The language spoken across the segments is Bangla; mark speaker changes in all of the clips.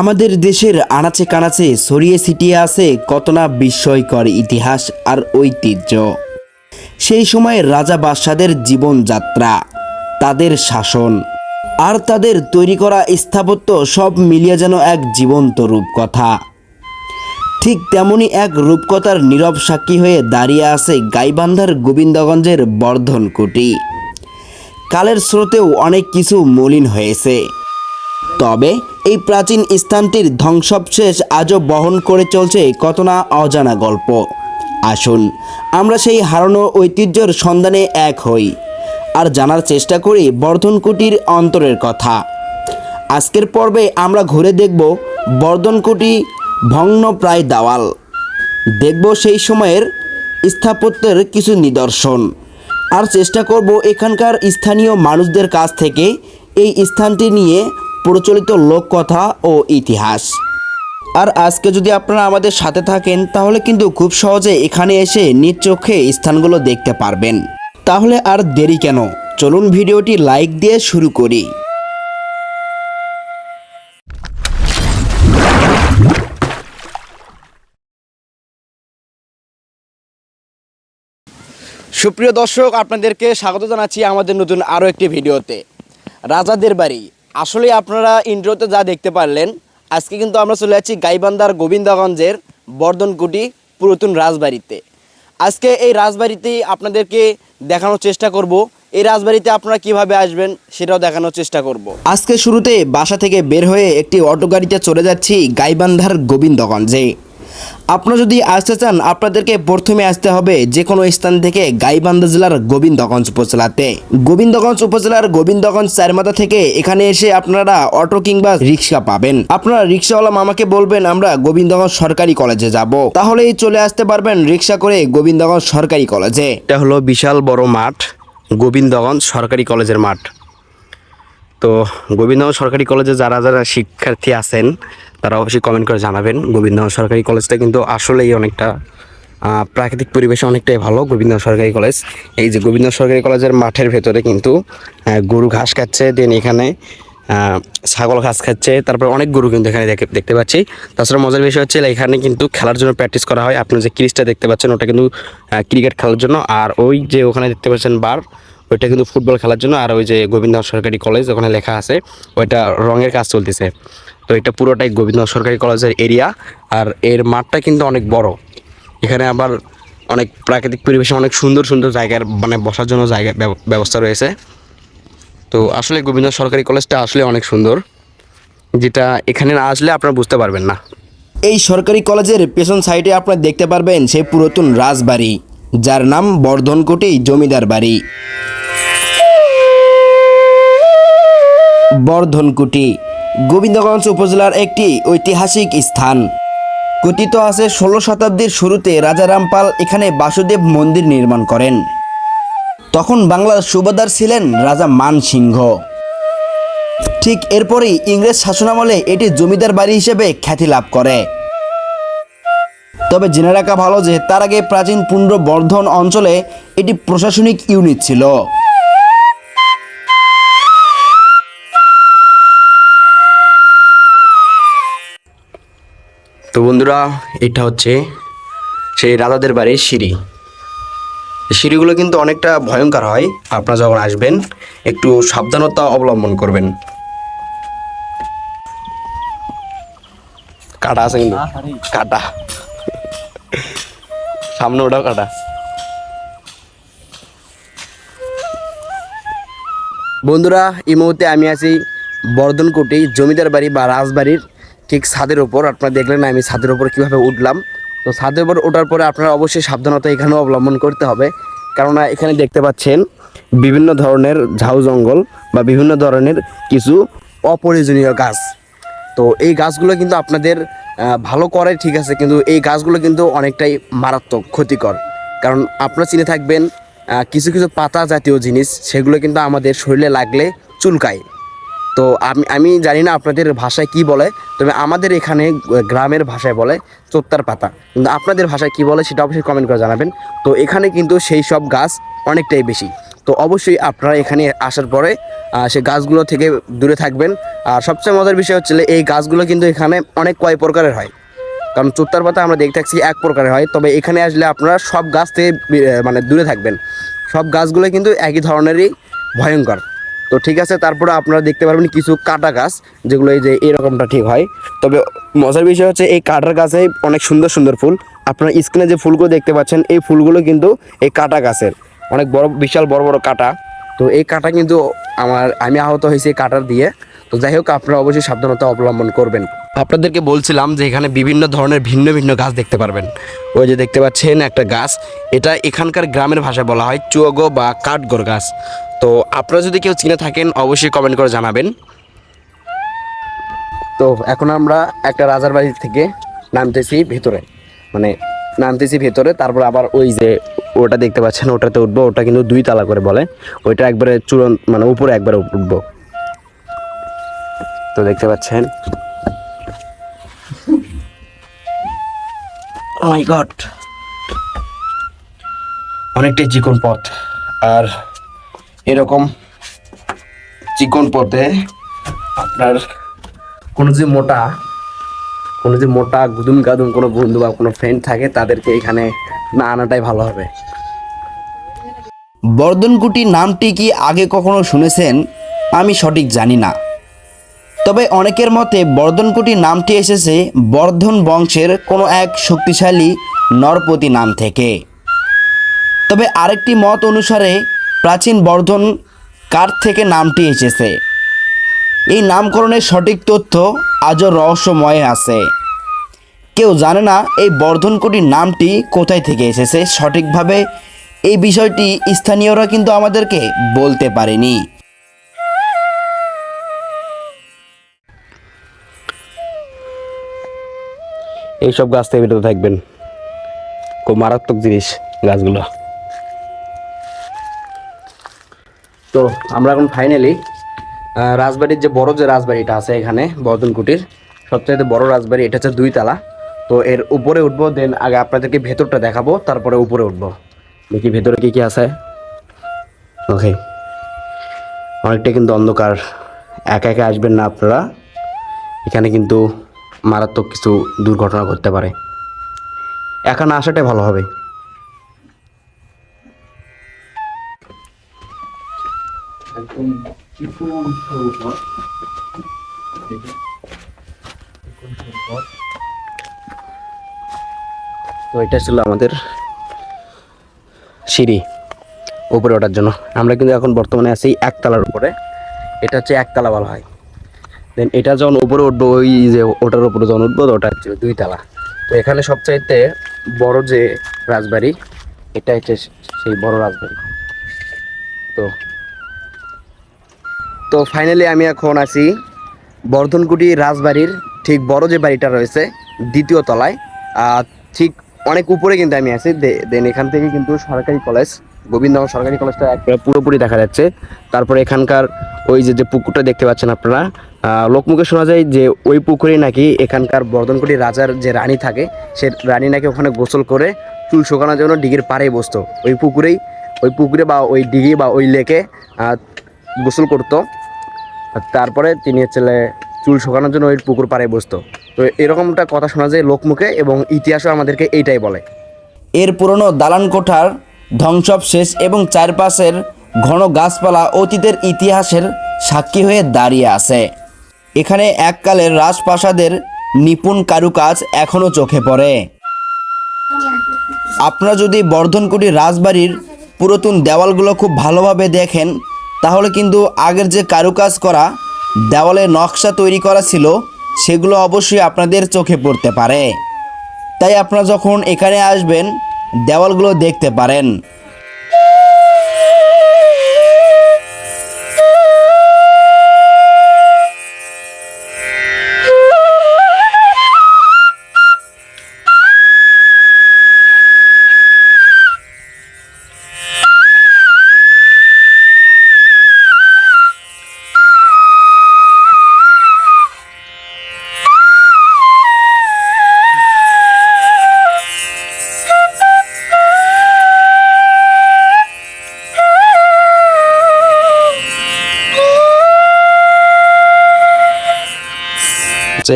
Speaker 1: আমাদের দেশের আনাচে কানাচে ছড়িয়ে ছিটিয়ে আছে কত না বিস্ময়কর ইতিহাস আর ঐতিহ্য। সেই সময় রাজা বাদশাদের জীবনযাত্রা, তাদের শাসন আর তাদের তৈরি করা স্থাপত্য সব মিলিয়ে যেন এক জীবন্ত রূপকথা। ঠিক তেমনি এক রূপকথার নীরব সাক্ষী হয়ে দাঁড়িয়ে আছে গাইবান্ধার গোবিন্দগঞ্জের বর্ধনকুটি। কালের স্রোতেও অনেক কিছু মলিন হয়েছে। তবে এই প্রাচীন স্থানটির ধ্বংসবশেষ আজও বহন করে চলছে কত না অজানা গল্প। আসুন, আমরা সেই হারানো ঐতিহ্যের সন্ধানে এক হই আর জানার চেষ্টা করি বর্ধনকুটির অন্তরের কথা। আজকের পর্বে আমরা ঘুরে দেখব বর্ধনকুটি ভগ্ন প্রায় দাওয়াল। দেখব সেই সময়ের স্থাপত্যের কিছু নিদর্শন আর চেষ্টা করব এখানকার স্থানীয় মানুষদের কাছ থেকে এই স্থানটি নিয়ে প্রচলিত লোককথা ও ইতিহাস। আর আজকে যদি আপনারা আমাদের সাথে থাকেন, তাহলে কিন্তু খুব সহজে এখানে এসে নিজ চোখে স্থানগুলো দেখতে পারবেন। তাহলে আর দেরি কেন? চলুন ভিডিওটি লাইক দিয়ে শুরু করি। সুপ্রিয় দর্শক, আপনাদেরকে স্বাগত জানাচ্ছি আমাদের নতুন আরও একটি ভিডিওতে। রাজাদের বাড়ি। আসলে আপনারা ইন্ট্রোতে যা দেখতে পারলেন, আজকে কিন্তু আমরা চলে যাচ্ছি গাইবান্ধার গোবিন্দগঞ্জের বর্ধনকুটি পুরাতন রাজবাড়িতে। আজকে এই রাজবাড়িতে আপনাদেরকে দেখানোর চেষ্টা করব। এই রাজবাড়িতে আপনারা কীভাবে আসবেন সেটাও দেখানোর চেষ্টা করব। আজকে শুরুতে বাসা থেকে বের হয়ে একটি অটো গাড়িতে চলে যাচ্ছি গাইবান্ধার গোবিন্দগঞ্জে। আপনারা যদি আসতে চান, আপনাদেরকে প্রথমে আসতে হবে যে কোনো স্থান থেকে গাইবান্ধা জেলার গোবিন্দগঞ্জ উপজেলাতে। গোবিন্দগঞ্জ উপজেলার গোবিন্দগঞ্জ চারমাথা থেকে এখানে এসে আপনারা অটো কিংবা রিক্সা পাবেন। আপনারা রিক্সাওয়ালা মামাকে বলবেন, আমরা গোবিন্দগঞ্জ সরকারি কলেজে যাব। তাহলেই চলে আসতে পারবেন রিক্সা করে গোবিন্দগঞ্জ সরকারি কলেজে। এটা হলো বিশাল বড় মাঠ, গোবিন্দগঞ্জ সরকারি কলেজের মাঠ। তো গোবিন্দগঞ্জ সরকারি কলেজে যারা যারা শিক্ষার্থী আছেন, তারা অবশ্যই কমেন্ট করে জানাবেন। গোবিন্দগঞ্জ সরকারি কলেজটা কিন্তু আসলেই অনেকটা প্রাকৃতিক পরিবেশে অনেকটাই ভালো গোবিন্দগঞ্জ সরকারি কলেজ। এই যে গোবিন্দগঞ্জ সরকারি কলেজের মাঠের ভেতরে কিন্তু গরু ঘাস খাচ্ছে, দেন এখানে ছাগল ঘাস খাচ্ছে, তারপর অনেক গরু কিন্তু এখানে দেখে- দেখতে পাচ্ছি। তাছাড়া মজার বিষয় হচ্ছে এখানে কিন্তু খেলার জন্য প্র্যাকটিস করা হয়। আপনি যে ক্রিজটা দেখতে পাচ্ছেন, ওটা কিন্তু ক্রিকেট খেলার জন্য। আর ওই যে ওখানে দেখতে পাচ্ছেন বার ওইটা কিন্তু ফুটবল খেলার জন্য আর ওই যে গোবিন্দগঞ্জ সরকারি কলেজ ওখানে লেখা আছে, ওইটা রঙের কাজ চলতেছে। তো এটা পুরোটাই গোবিন্দগঞ্জ সরকারি কলেজের এরিয়া আর এর মাঠটা কিন্তু অনেক বড়। এখানে আবার অনেক প্রাকৃতিক পরিবেশে অনেক সুন্দর সুন্দর জায়গার মানে বসার জন্য জায়গা ব্যবস্থা রয়েছে। তো আসলে গোবিন্দ সরকারি কলেজটা আসলে অনেক সুন্দর। যেটা এখানে না আসলে আপনারা বুঝতে পারবেন না। এই সরকারি কলেজের পেছন সাইডে আপনারা দেখতে পারবেন সেই পুরাতন রাজবাড়ি। যার নাম বর্ধনকুটি জমিদার বাড়ি। বর্ধনকুটি, গোবিন্দগঞ্জ উপজেলার একটি ঐতিহাসিক স্থান। কথিত আছে, ষোলো শতাব্দীর শুরুতে রাজা রামপাল এখানে বাসুদেব মন্দির নির্মাণ করেন। তখন বাংলার সুবাদার ছিলেন রাজা মানসিংহ। ঠিক এরপরেই ইংরেজ শাসনামলে এটি জমিদার বাড়ি হিসেবে খ্যাতি লাভ করে। তবে জেনে রাখা ভালো যে তার আগে প্রাচীন পুণ্ড বর্ধন অঞ্চলে এটি প্রশাসনিক ইউনিট ছিল। তো বন্ধুরা এটা হচ্ছে সেই রাজাদের বাড়ির সিঁড়ি। সিঁড়িগুলো কিন্তু অনেকটা ভয়ঙ্কর হয়। আপনারা যখন আসবেন একটু সাবধানতা অবলম্বন করবেন। কাটা আছে কিন্তু। কাটা। সামনে ওটাও কাটা। বন্ধুরা, এই মুহূর্তে আমি আছি বর্ধনকুটি জমিদার বাড়ি বা রাজবাড়ির ঠিক ছাদের ওপর আপনারা দেখলেন আমি ছাদের ওপর কীভাবে উঠলাম। তো ছাদের উপর ওঠার পরে আপনারা অবশ্যই সাবধানতা এখানেও অবলম্বন করতে হবে। কেননা এখানে দেখতে পাচ্ছেন বিভিন্ন ধরনের ঝাউ জঙ্গল বা বিভিন্ন ধরনের কিছু অপ্রয়োজনীয় গাছ। তো এই গাছগুলো কিন্তু আপনাদের ভালো করে ঠিক আছে, কিন্তু এই গাছগুলো কিন্তু অনেকটাই মারাত্মক ক্ষতিকর। কারণ আপনারা চিনে থাকবেন কিছু কিছু পাতা জাতীয় জিনিস, সেগুলো কিন্তু আমাদের শরীরে লাগলে চুলকায়। তো আমি আমি জানি না আপনাদের ভাষায় কি বলে, তবে আমাদের এখানে গ্রামের ভাষায় বলে চোত্তার পাতা। কিন্তু আপনাদের ভাষায় কি বলে সেটা অবশ্যই কমেন্ট করে জানাবেন। তো এখানে কিন্তু সেই সব গাছ অনেকটাই বেশি। তো অবশ্যই আপনারা এখানে আসার পরে সে গাছগুলো থেকে দূরে থাকবেন। আর সবচেয়ে মজার বিষয় হচ্ছে এই গাছগুলো কিন্তু এখানে অনেক কয় প্রকারের হয়। কারণ চুত্তার পাতা আমরা দেখতে থাকছি এক প্রকারের হয়, তবে এখানে আসলে আপনারা সব গাছ থেকে মানে দূরে থাকবেন। সব গাছগুলো কিন্তু একই ধরনেরই ভয়ঙ্কর। তো ঠিক আছে, তারপরে আপনারা দেখতে পারবেন কিছু কাটা গাছ, যেগুলো এই যে এরকমটা ঠিক হয়। তবে মজার বিষয় হচ্ছে এই কাটার গাছে অনেক সুন্দর সুন্দর ফুল। আপনারা স্ক্রিনে যে ফুলগুলো দেখতে পাচ্ছেন, এই ফুলগুলো কিন্তু এই কাটা গাছের। অনেক বড়, বিশাল বড় বড় কাটা। তো এই কাটা কিন্তু আমার, আমি আহত হয়েছি কাটার দিয়ে। তো যাই হোক, আপনারা অবশ্যই সাবধানতা অবলম্বন করবেন। আপনাদেরকে বলছিলাম যে এখানে বিভিন্ন ধরনের ভিন্ন ভিন্ন গাছ দেখতে পারবেন। ওই যে দেখতে পাচ্ছেন একটা গাছ। এটা এখানকার গ্রামের ভাষায় বলা হয় চুয়াগো বা কাঠগড় গাছ। তো আপনারা যদি কেউ চিনে থাকেন, অবশ্যই কমেন্ট করে জানাবেন। তো এখন আমরা একটা রাজার বাড়ি থেকে নামতেছি ভেতরে। মানে নামতেছি ভেতরে, তারপর আবার ওই যে ওটা দেখতে পাচ্ছেন, ওটাতে উঠবো, ওটা কিন্তু দুই তালা করে বলে। ওইটা একবারে চূড়ান্ত মানে উপরে একবারে উঠবো। তো দেখতে পাচ্ছেন। মাই গড অনেকটাই চিকন পথ। আর এরকম চিকন পথে আপনার কোনো যে মোটা কোনো যে মোটা গুদুম গাদুম কোনো বন্ধু বা কোনো ফ্রেন্ড থাকে, তাদেরকে এখানে না আনাটাই ভালো হবে।
Speaker 2: বর্ধনকুটি নামটি কি আগে কখনো শুনেছেন? আমি সঠিক জানি না। তবে অনেকের মতে বর্ধনকুটি নামটি এসেছে বর্ধন বংশের কোনো এক শক্তিশালী নরপতি নাম থেকে। তবে আরেকটি মত অনুসারে প্রাচীন বর্ধন কার থেকে নামটি এসেছে? এই নামকরণের সঠিক তথ্য আজও রহস্যময় আছে। কেউ জানে না এই বর্ধনকুটির নামটি কোথায় থেকে এসেছে। সঠিকভাবে এই বিষয়টি স্থানীয়রা কিন্তু আমাদেরকে বলতে পারেনি।
Speaker 1: এইসব গাছ থেকে বেরোতে থাকবেন। খুব মারাত্মক জিনিস গাছগুলো। তো, আমরা এখন ফাইনালি রাজবাড়ির যে বড় যে রাজবাড়িটা আছে এখানে বর্ধনকুটির সবচাইতে বড় রাজবাড়ি, এটা হচ্ছে দুই তালা। তো এর উপরে উঠবো দেন আগে আপনাদেরকে ভেতরটা দেখাবো, তারপরে উপরে উঠবো। দেখি ভেতরে কি কি আছে। ওকে অনেকটা কিন্তু অন্ধকার। একা একা আসবেন না আপনারা। এখানে কিন্তু মারাত্মক কিছু দুর্ঘটনা ঘটতে পারে। একা না আসাটাই ভালো হবে। তো এটা ছিল আমাদের সিঁড়ি উপরে ওঠার জন্য। আমরা কিন্তু এখন বর্তমানে আছি একতলার উপরে। এটা হচ্ছে একতলা বলা হয়। দেন এটা যখন উপরে উঠবো, ওই যে ওটার উপরে যখন উঠবো ওটা হচ্ছে দুই তালা তো এখানে সবচাইতে বড় যে রাজবাড়ি এটা হচ্ছে সেই বড় রাজবাড়ি। তো তো ফাইনালি আমি এখন আছি বর্ধনকুটি রাজবাড়ির ঠিক বড় যে বাড়িটা রয়েছে, দ্বিতীয় তলায়। ঠিক অনেক উপরে কিন্তু আমি আছি। দেন এখান থেকে কিন্তু সরকারি কলেজ গোবিন্দগঞ্জ সরকারি কলেজটা একবারে পুরোপুরি দেখা যাচ্ছে। তারপরে এখানকার ওই যে যে পুকুরটা দেখতে পাচ্ছেন আপনারা লোকমুখে শোনা যায় যে ওই পুকুরে নাকি এখানকার বর্ধনকুটি রাজার যে রানী থাকে, সে রানী নাকি ওখানে গোসল করে চুল শুকানোর জন্য ডিগির পাড়েই বসতো। ওই পুকুরেই, ওই পুকুরে বা ওই ডিগি বা ওই লেকে গোসল করতো। তারপরে তিনি হচ্ছে চুল শুকানোর জন্য ওই পুকুর পাড়ে বসতো। তো এরকমটা কথা শোনা যায় লোকমুখে এবং ইতিহাসও আমাদেরকে এইটাই বলে।
Speaker 2: এর পুরনো দালান কোঠার ধ্বংসাবশেষ এবং চারপাশের ঘন গাছপালা অতীতের ইতিহাসের সাক্ষী হয়ে দাঁড়িয়ে আছে। এখানে এককালের রাজপ্রাসাদের নিপুণ কারুকাজ এখনও চোখে পড়ে। আপনারা যদি বর্ধনকুটি রাজবাড়ির পুরাতন দেওয়ালগুলো খুব ভালোভাবে দেখেন তাহলে কিন্তু আগের যে কারুকাজ করা, দেওয়ালে নকশা তৈরি করা ছিল, সেগুলো অবশ্যই আপনাদের চোখে পড়তে পারে। তাই আপনারা যখন এখানে আসবেন, দেওয়ালগুলো দেখতে পারেন।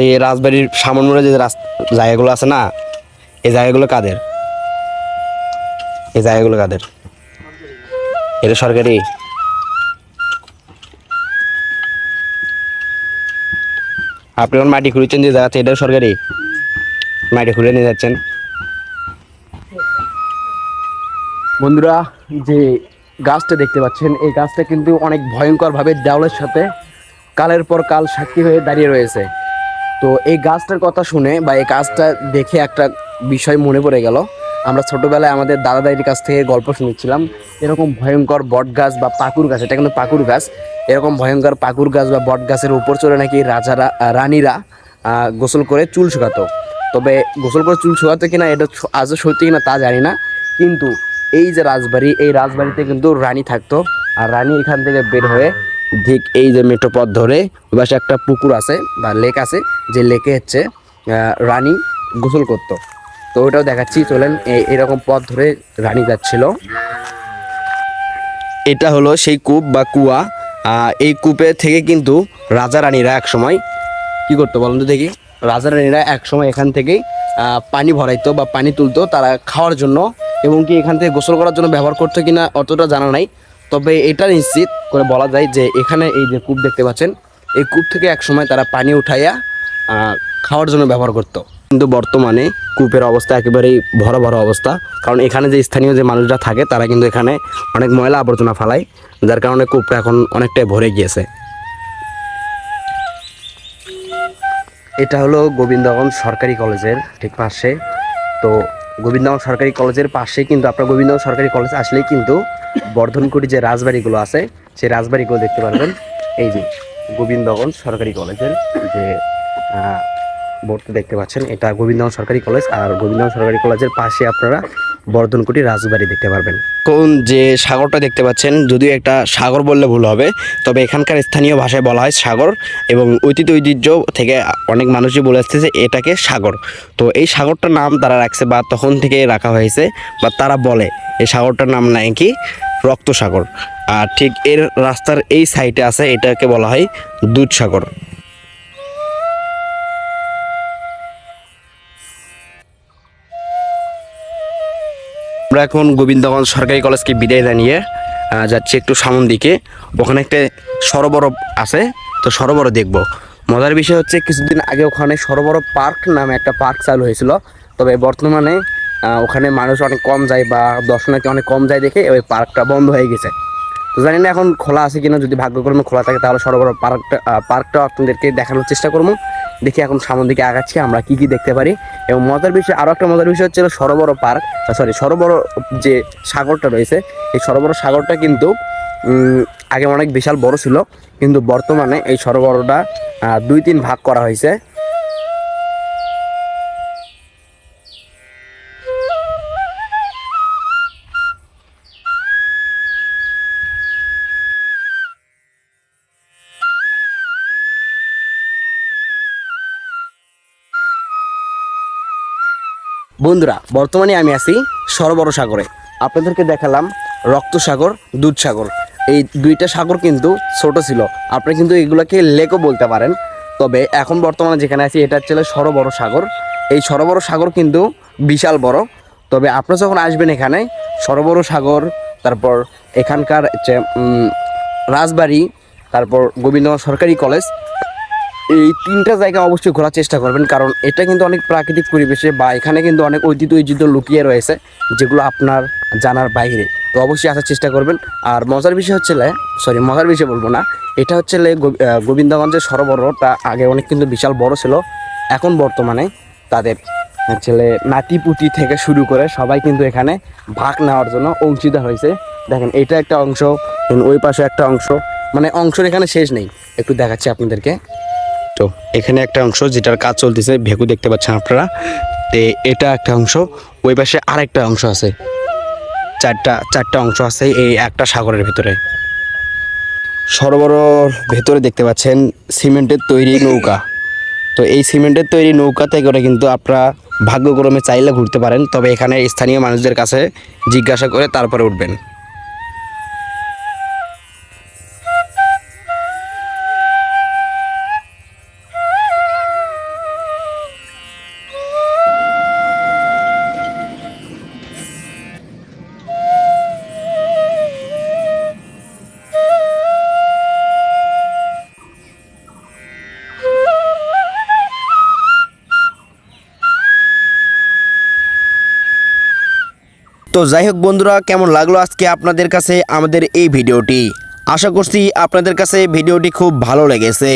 Speaker 1: এই রাজবাড়ির সামান্য যে জায়গাগুলো আছে না, এই জায়গাগুলো কাদের? এই জায়গাগুলো কাদের? এটা সরকারি? আপনি যখন মাটি খুঁড়েছেন যে জায়গাতে এটা সরকারি? মাটি খুঁড়ে নিয়ে যাচ্ছেন। বন্ধুরা, যে গাছটা দেখতে পাচ্ছেন, এই গাছটা কিন্তু অনেক ভয়ঙ্করভাবে দেওয়ালের সাথে কালের পর কাল সাক্ষী হয়ে দাঁড়িয়ে রয়েছে। তো এই গাছটার কথা শুনে বা এই গাছটা দেখে একটা বিষয় মনে পড়ে গেল। আমরা ছোটোবেলায় আমাদের দাদা দাদির কাছ থেকে গল্প শুনেছিলাম, এরকম ভয়ঙ্কর বট গাছ বা পাকুর গাছ, এটা কিন্তু পাকুর গাছ, এরকম ভয়ঙ্কর পাকুর গাছ বা বট গাছের উপর চড়ে নাকি রাজারা রানীরা গোসল করে চুল শুকাতো। তবে গোসল করে চুল শুকাতো কিনা এটা আজও সত্যি কিনা তা জানি না, কিন্তু এই যে রাজবাড়ি, এই রাজবাড়িতে কিন্তু রানী থাকতো, আর রানী এখান থেকে বের হয়ে ঠিক এই যে মেট্রো পথ ধরে ওই পাশে একটা পুকুর আছে বা লেক আছে, যে লেকে হচ্ছে রানী গোসল করতো। তো ওটাও দেখাচ্ছি, চলেন এরকম পথ ধরে রানী যাচ্ছিল। এটা হলো সেই কূপ বা কুয়া। এই কূপে থেকে কিন্তু রাজা রানীরা এক সময় কি করতো বলুন তো দেখি? রাজা রানীরা এক সময় এখান থেকেই পানি ভরাইতো বা পানি তুলতো তারা খাওয়ার জন্য এবং কি এখান থেকে গোসল করার জন্য ব্যবহার করতো কিনা অতটা জানা নাই। তবে এটা নিশ্চিত করে বলা যায় যে এখানে এই যে কূপ দেখতে পাচ্ছেন, এই কূপ থেকে এক সময় তারা পানি উঠাইয়া খাওয়ার জন্য ব্যবহার করতো। কিন্তু বর্তমানে কূপের অবস্থা একেবারেই ভরা ভরা অবস্থা। কারণ এখানে যে স্থানীয় যে মানুষরা থাকে, তারা কিন্তু এখানে অনেক ময়লা আবর্জনা ফালায়, যার কারণে কূপটা এখন অনেকটাই ভরে গিয়েছে। এটা হলো গোবিন্দগঞ্জ সরকারি কলেজের ঠিক পাশে। তো গোবিন্দগঞ্জ সরকারি কলেজের পাশে কিন্তু আপনার গোবিন্দগঞ্জ সরকারি কলেজ আসলেই কিন্তু বর্ধনকুটি যে রাজবাড়িগুলো আছে, সেই রাজবাড়িগুলো দেখতে পারবেন। এই যে গোবিন্দগঞ্জ সরকারি কলেজের যে বোর্ডটা দেখতে পাচ্ছেন, এটা গোবিন্দগঞ্জ সরকারি কলেজ। আর গোবিন্দগঞ্জ সরকারি কলেজের পাশে আপনারা বর্ধনকুটি রাজবাড়ি দেখতে পারবেন। কোন যে সাগরটা দেখতে পাচ্ছেন, যদিও একটা সাগর বললে ভুল হবে, তবে এখানকার স্থানীয় ভাষায় বলা হয় সাগর এবং ঐতিহ্য ঐতিহ্য থেকে অনেক মানুষই বলে আসছে যে এটাকে সাগর। তো এই সাগরটার নাম তারা রাখছে বা তখন থেকে রাখা হয়েছে বা তারা বলে। এই সাগরটার নাম নাকি রক্ত সাগর আর ঠিক এর রাস্তার এই সাইডে আছে, এটাকে বলা হয় দুধ আমরা এখন গোবিন্দগঞ্জ সরকারি কলেজকে বিদায় জানিয়ে যাচ্ছি একটু সামন দিকে। ওখানে একটা সরোবর আছে, তো সরোবর দেখব। মজার বিষয় হচ্ছে কিছুদিন আগে ওখানে সরোবর পার্ক নামে একটা পার্ক চালু হয়েছিল। তবে বর্তমানে ওখানে মানুষ অনেক কম যায় বা দর্শনার্থী অনেক কম যায় দেখে ওই পার্কটা বন্ধ হয়ে গেছে। তো জানি না এখন খোলা আছে কিনা, যদি ভাগ্যক্রমে খোলা থাকে তাহলে সরোবর পার্কটা পার্কটা আপনাদেরকে দেখানোর চেষ্টা করব। দেখি এখন সামনের দিকে আগাচ্ছি, আমরা কি কি দেখতে পারি। এবং মজার বিষয় আরও একটা মজার বিষয় হচ্ছে সরোবর পার্ক। সরি সরোবর যে সাগরটা রয়েছে, এই সরোবর সাগরটা কিন্তু আগে অনেক বিশাল বড় ছিল। কিন্তু বর্তমানে এই সরোবরটা দুই তিন ভাগ করা হয়েছে। বন্ধুরা, বর্তমানে আমি আছি সরোবর সাগরে আপনাদেরকে দেখালাম রক্ত সাগর দুধ সাগর এই দুইটা সাগর কিন্তু ছোট ছিল। আপনি কিন্তু এগুলোকে লেকও বলতে পারেন। তবে এখন বর্তমানে যেখানে আছি, এটা হচ্ছে সরোবর সাগর এই সরোবর সাগর কিন্তু বিশাল বড়। তবে আপনি যখন আসবেন এখানে সরোবর সাগর তারপর এখানকার হচ্ছে রাজবাড়ি, তারপর গোবিন্দ সরকারি কলেজ এই তিনটা জায়গা অবশ্যই ঘোরার চেষ্টা করবেন, কারণ এটা কিন্তু অনেক প্রাকৃতিক পরিবেশে বা এখানে কিন্তু অনেক ঐতিহ্য ঐতিহ্য লুকিয়ে রয়েছে, যেগুলো আপনার জানার বাইরে। তো অবশ্যই আসার চেষ্টা করবেন। আর মজার বিষয় হচ্ছে সরি মজার বিষয় বলব না, এটা হচ্ছে গোবিন্দগঞ্জের সরোবরটা আগে অনেক কিন্তু বিশাল বড় ছিল, এখন বর্তমানে তাদের ছেলে নাতিপুতি থেকে শুরু করে সবাই কিন্তু এখানে ভাগ নেওয়ার জন্য অংশীদার হয়েছে। দেখেন, এটা একটা অংশ ওই পাশে একটা অংশ মানে অংশের এখানে শেষ নেই। একটু দেখাচ্ছি আপনাদেরকে। তো এখানে একটা অংশ যেটার কাজ চলতেছে, ভেকু দেখতে পাচ্ছেন আপনারা। তে এটা একটা অংশ, ওই পাশে আরেকটা অংশ আছে। চারটা চারটা অংশ আছে এই একটা সাগরের ভিতরে। সরোবর ভেতরে দেখতে পাচ্ছেন সিমেন্টের তৈরি নৌকা। তো এই সিমেন্টের তৈরি নৌকাতে করে কিন্তু আপনারা ভাগ্যক্রমে চাইলে ঘুরতে পারেন, তবে এখানে স্থানীয় মানুষদের কাছে জিজ্ঞাসা করে তারপরে উঠবেন। তো যাই হোক বন্ধুরা, কেমন লাগল আজকে আপনাদের কাছে আমাদের এই ভিডিওটি? আশা করছি আপনাদের কাছে ভিডিওটি খুব ভালো লেগেছে।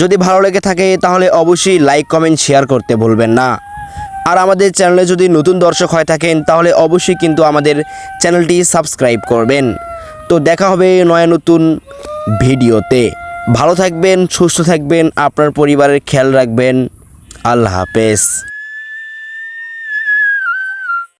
Speaker 1: যদি ভালো লেগে থাকে তাহলে অবশ্যই লাইক, কমেন্ট, শেয়ার করতে ভুলবেন না। আর আমাদের চ্যানেলে যদি নতুন দর্শক হয়ে থাকেন তাহলে অবশ্যই কিন্তু আমাদের চ্যানেলটি সাবস্ক্রাইব করবেন। তো দেখা হবে নয়া নতুন ভিডিওতে। ভালো থাকবেন, সুস্থ থাকবেন, আপনার পরিবারের খেয়াল রাখবেন। আল্লাহ হাফেজ।